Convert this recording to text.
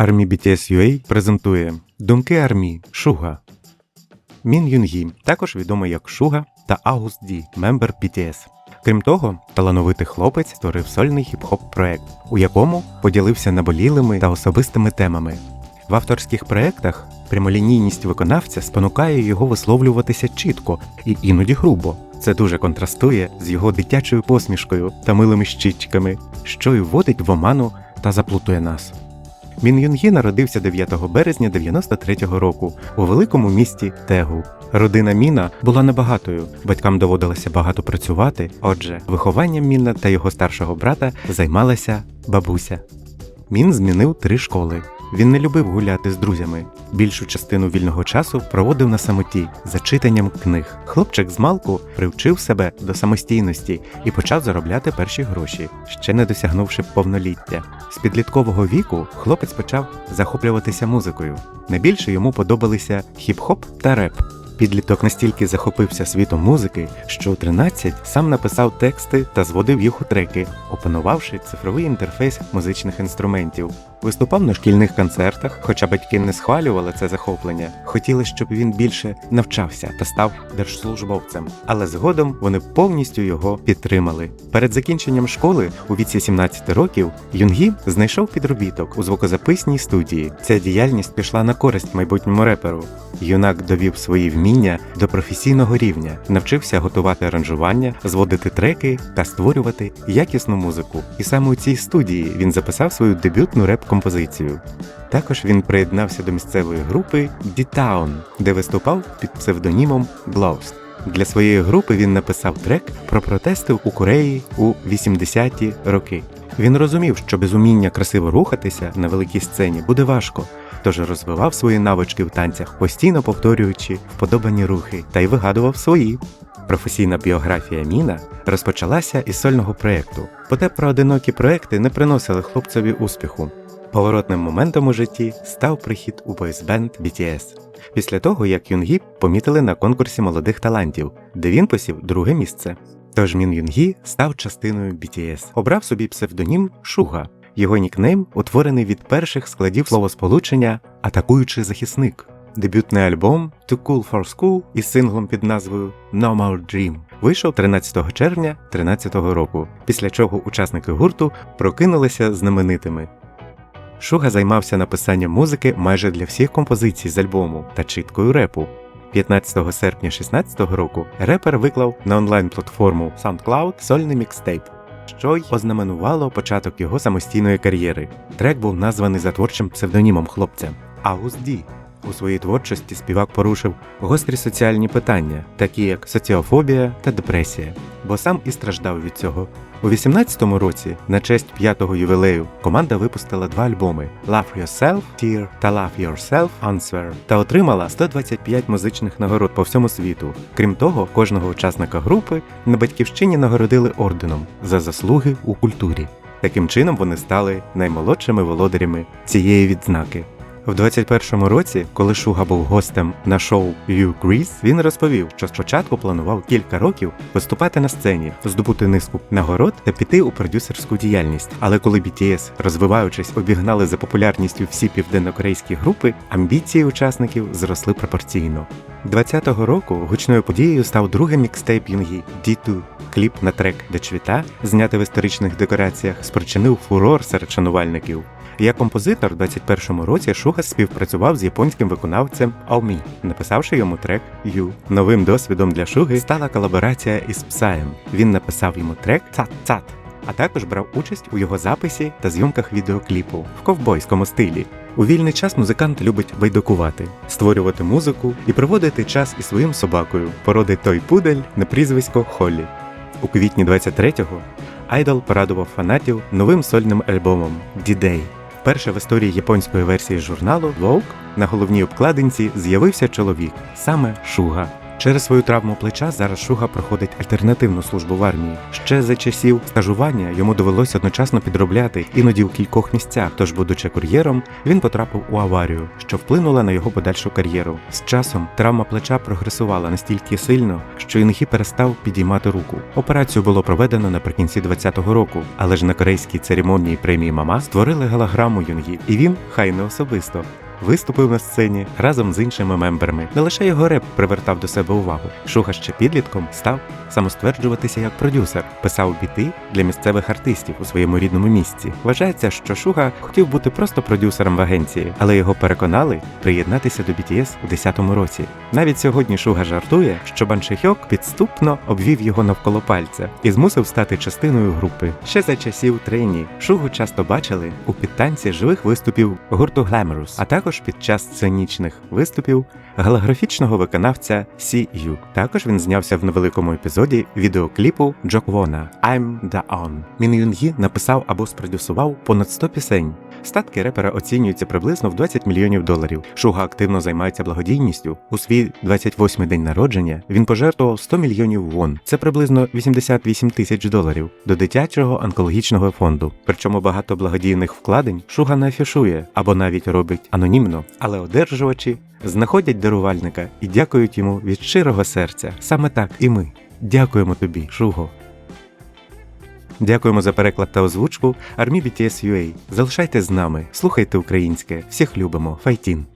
Армі BTS UA презентує Думки армії Шуга. Мін Юнгі, також відомий як Шуга та Агуст Ді, мембер BTS. Крім того, талановитий хлопець створив сольний хіп-хоп проект, у якому поділився наболілими та особистими темами. В авторських проектах прямолінійність виконавця спонукає його висловлюватися чітко і іноді грубо. Це дуже контрастує з його дитячою посмішкою та милими щічками, що й вводить в оману та заплутує нас. Мін Юнгі народився 9 березня 93-го року у великому місті Тегу. Родина Міна була небагатою, батькам доводилося багато працювати. Отже, вихованням Міна та його старшого брата займалася бабуся. Мін змінив три школи. Він не любив гуляти з друзями. Більшу частину вільного часу проводив на самоті за читанням книг. Хлопчик з малку привчив себе до самостійності і почав заробляти перші гроші, ще не досягнувши повноліття. З підліткового віку хлопець почав захоплюватися музикою. Найбільше йому подобалися хіп-хоп та реп. Підліток настільки захопився світом музики, що у 13 сам написав тексти та зводив їх у треки, опанувавши цифровий інтерфейс музичних інструментів. Виступав на шкільних концертах, хоча батьки не схвалювали це захоплення, хотіли, щоб він більше навчався та став держслужбовцем. Але згодом вони повністю його підтримали. Перед закінченням школи у віці 17 років Юнгі знайшов підробіток у звукозаписній студії. Ця діяльність пішла на користь майбутньому реперу. Юнак довів свої вміння до професійного рівня, навчився готувати аранжування, зводити треки та створювати якісну музику. І саме у цій студії він записав свою дебютну реп-композицію. Також він приєднався до місцевої групи D-Town, де виступав під псевдонімом Gloust. Для своєї групи він написав трек про протести у Кореї у 80-ті роки. Він розумів, що без уміння красиво рухатися на великій сцені буде важко, тож розвивав свої навички в танцях, постійно повторюючи вподобані рухи та й вигадував свої. Професійна біографія Міна розпочалася із сольного проєкту, проте проодинокі проекти не приносили хлопцеві успіху. Поворотним моментом у житті став прихід у бойсбенд BTS. Після того, як Юнгі помітили на конкурсі молодих талантів, де він посів друге місце. Тож Мін Юнгі став частиною BTS. Обрав собі псевдонім Шуга. Його нікнейм утворений від перших складів словосполучення Атакуючий захисник. Дебютний альбом «Too Cool for School» із синглом під назвою «No More Dream» вийшов 13 червня 2013 року, після чого учасники гурту прокинулися знаменитими. Шуга займався написанням музики майже для всіх композицій з альбому та чіткою репу. 15 серпня 2016 року репер виклав на онлайн-платформу SoundCloud сольний мікстейп, що й ознаменувало початок його самостійної кар'єри. Трек був названий за творчим псевдонімом хлопця Агус Ді. У своїй творчості співак порушив гострі соціальні питання, такі як соціофобія та депресія, бо сам і страждав від цього. У 18-му році, на честь п'ятого ювілею, команда випустила два альбоми Love Yourself Tear та Love Yourself Answer та отримала 125 музичних нагород по всьому світу. Крім того, кожного учасника групи на батьківщині нагородили орденом за заслуги у культурі. Таким чином вони стали наймолодшими володарями цієї відзнаки. В 21-му році, коли Шуга був гостем на шоу You Grease, він розповів, що спочатку планував кілька років виступати на сцені, здобути низку нагород та піти у продюсерську діяльність. Але коли BTS, розвиваючись, обігнали за популярністю всі південнокорейські групи, амбіції учасників зросли пропорційно. 20-го року гучною подією став другий мікстейп Юнгі D2. Кліп на трек Дочвіта, знятий в історичних декораціях, спричинив фурор серед шанувальників. Як композитор, у 21-му році Шуга співпрацював з японським виконавцем Аумі, написавши йому трек Ю. Новим досвідом для Шуги стала колаборація із Псаєм. Він написав йому трек Цат-Цат, а також брав участь у його записі та зйомках відеокліпу в ковбойському стилі. У вільний час музикант любить байдокувати, створювати музику і проводити час із своїм собакою, породи той пудель на прізвисько Холлі. У квітні 23-го Айдол порадував фанатів новим сольним альбомом D-Day. Вперше в історії японської версії журналу Vogue на головній обкладинці з'явився чоловік, саме Шуга. Через свою травму плеча зараз Шуга проходить альтернативну службу в армії. Ще за часів стажування йому довелося одночасно підробляти іноді в кількох місцях. Тож, будучи кур'єром, він потрапив у аварію, що вплинула на його подальшу кар'єру. З часом травма плеча прогресувала настільки сильно, що Інгі перестав підіймати руку. Операцію було проведено наприкінці 20-го року, але ж на корейській церемонії премії Мама створили голограму Юнгі, і він, хай не особисто, виступив на сцені разом з іншими мемберами. Не лише його реп привертав до себе увагу. Шуга ще підлітком став самостверджуватися як продюсер, писав біти для місцевих артистів у своєму рідному місці. Вважається, що Шуга хотів бути просто продюсером в агенції, але його переконали приєднатися до BTS у 10-му році. Навіть сьогодні Шуга жартує, що Бан Шихьок підступно обвів його навколо пальця і змусив стати частиною групи. Ще за часів трені Шугу часто бачили у підтанці живих виступів гурту Glamorous, а також під час сценічних виступів голографічного виконавця Сі.Ю. Також він знявся в невеликому епізоді відеокліпу Джок Вона I'm the On. Мін Юн Гі написав або спродюсував понад 100 пісень. Статки репера оцінюються приблизно в 20 мільйонів доларів. Шуга активно займається благодійністю. У свій 28-й день народження він пожертвував 100 мільйонів вон. Це приблизно 88 тисяч доларів до дитячого онкологічного фонду. Причому багато благодійних вкладень Шуга не афішує або навіть робить анонімно, але одержувачі знаходять дарувальника і дякують йому від щирого серця. Саме так і ми. Дякуємо тобі, Шуго. Дякуємо за переклад та озвучку Армі BTS UA. Залишайтесь з нами, слухайте українське, всіх любимо. Файтін!